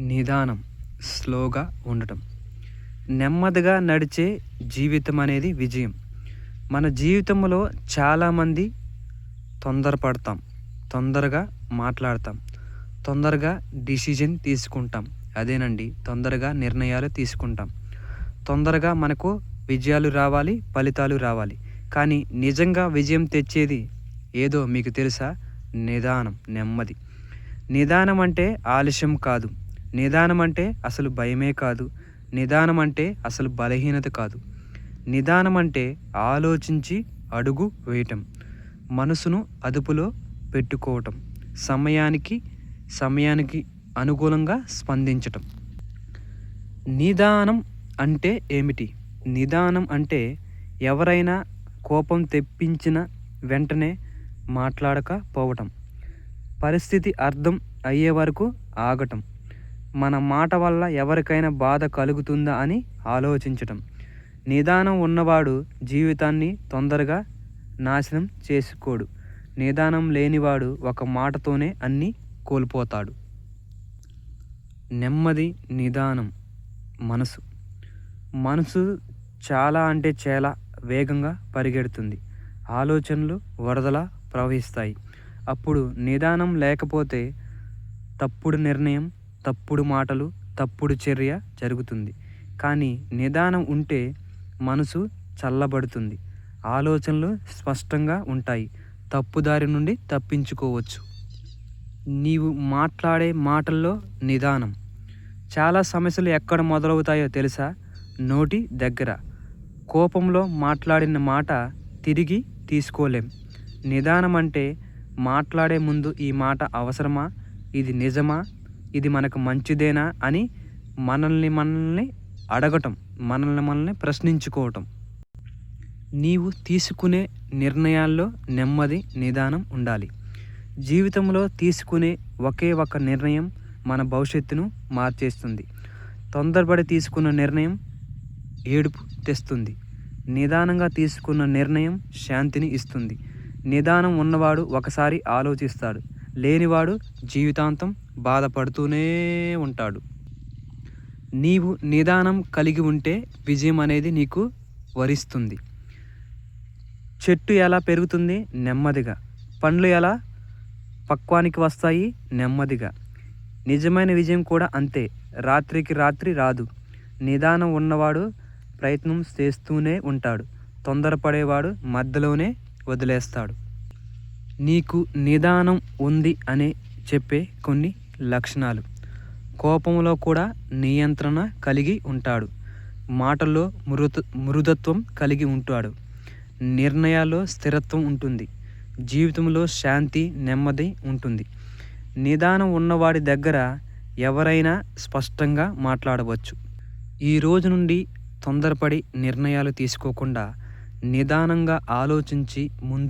నిదానం స్లోగా ఉండటం. నెమ్మదిగా నడిచే జీవితం అనేది విజయం. మన జీవితంలో చాలామంది తొందరపడతాం తొందరగా మాట్లాడతాం తొందరగా డిసిజన్ తీసుకుంటాం. అదేనండి తొందరగా నిర్ణయాలు తీసుకుంటాం. తొందరగా మనకు విజయాలు రావాలి ఫలితాలు రావాలి. కానీ నిజంగా విజయం తెచ్చేది ఏదో మీకు తెలుసా? నిదానం నెమ్మది. నిదానం అంటే ఆలస్యం కాదు. నిదానం అంటే అసలు భయమే కాదు. నిదానం అంటే అసలు బలహీనత కాదు. నిదానం అంటే ఆలోచించి అడుగు వేయటం. మనసును అదుపులో పెట్టుకోవటం. సమయానికి సమయానికి అనుకూలంగా స్పందించటం. నిదానం అంటే ఏమిటి? నిదానం అంటే ఎవరైనా కోపం తెప్పించిన వెంటనే మాట్లాడకపోవటం పరిస్థితి అర్థం అయ్యే వరకు ఆగటం. మన మాట వల్ల ఎవరికైనా బాధ కలుగుతుందా అని ఆలోచించటం. నిదానం ఉన్నవాడు జీవితాన్ని తొందరగా నాశనం చేసుకోడు. నిదానం లేనివాడు ఒక మాటతోనే అన్నీ కోల్పోతాడు. నెమ్మది నిదానం మనసు. మనసు చాలా అంటే చాలా వేగంగా పరిగెడుతుంది. ఆలోచనలు వరదలా ప్రవహిస్తాయి. అప్పుడు నిదానం లేకపోతే తప్పుడు నిర్ణయం తప్పుడు మాటలు తప్పుడు చర్య జరుగుతుంది. కానీ నిదానం ఉంటే మనసు చల్లబడుతుంది. ఆలోచనలు స్పష్టంగా ఉంటాయి. తప్పుదారి నుండి తప్పించుకోవచ్చు. నీవు మాట్లాడే మాటల్లో నిదానం. చాలా సమస్యలు ఎక్కడ మొదలవుతాయో తెలుసా? నోటి దగ్గర. కోపంలో మాట్లాడిన మాట తిరిగి తీసుకోలేం. నిదానం అంటే మాట్లాడే ముందు ఈ మాట అవసరమా? ఇది నిజమా? ఇది మనకు మంచిదేనా అని మనల్ని మనల్ని అడగటం మనల్ని మనల్ని ప్రశ్నించుకోవటం. నీవు తీసుకునే నిర్ణయాల్లో నెమ్మది నిదానం ఉండాలి. జీవితంలో తీసుకునే ఒకే ఒక నిర్ణయం మన భవిష్యత్తును మార్చేస్తుంది. తొందరపడి తీసుకున్న నిర్ణయం ఏడుపు తెస్తుంది. నిదానంగా తీసుకున్న నిర్ణయం శాంతిని ఇస్తుంది. నిదానం ఉన్నవాడు ఒకసారి ఆలోచిస్తాడు. లేనివాడు జీవితాంతం బాధపడుతూనే ఉంటాడు. నీవు నిదానం కలిగి ఉంటే విజయం అనేది నీకు వరిస్తుంది. చెట్టు ఎలా పెరుగుతుంది? నెమ్మదిగా. పండ్లు ఎలా పక్వానికి వస్తాయి? నెమ్మదిగా. నిజమైన విజయం కూడా అంతే. రాత్రికి రాత్రి రాదు. నిదానం ఉన్నవాడు ప్రయత్నం చేస్తూనే ఉంటాడు. తొందరపడేవాడు మధ్యలోనే వదిలేస్తాడు. నీకు నిదానం ఉంది అనే చెప్పే కొన్ని లక్షణాలు. కోపంలో కూడా నియంత్రణ కలిగి ఉంటాడు. మాటల్లో మృత మృదత్వం కలిగి ఉంటాడు. నిర్ణయాల్లో స్థిరత్వం ఉంటుంది. జీవితంలో శాంతి నెమ్మది ఉంటుంది. నిదానం ఉన్నవాడి దగ్గర ఎవరైనా స్పష్టంగా మాట్లాడవచ్చు. ఈ రోజు నుండి తొందరపడి నిర్ణయాలు తీసుకోకుండా నిదానంగా ఆలోచించి ముందు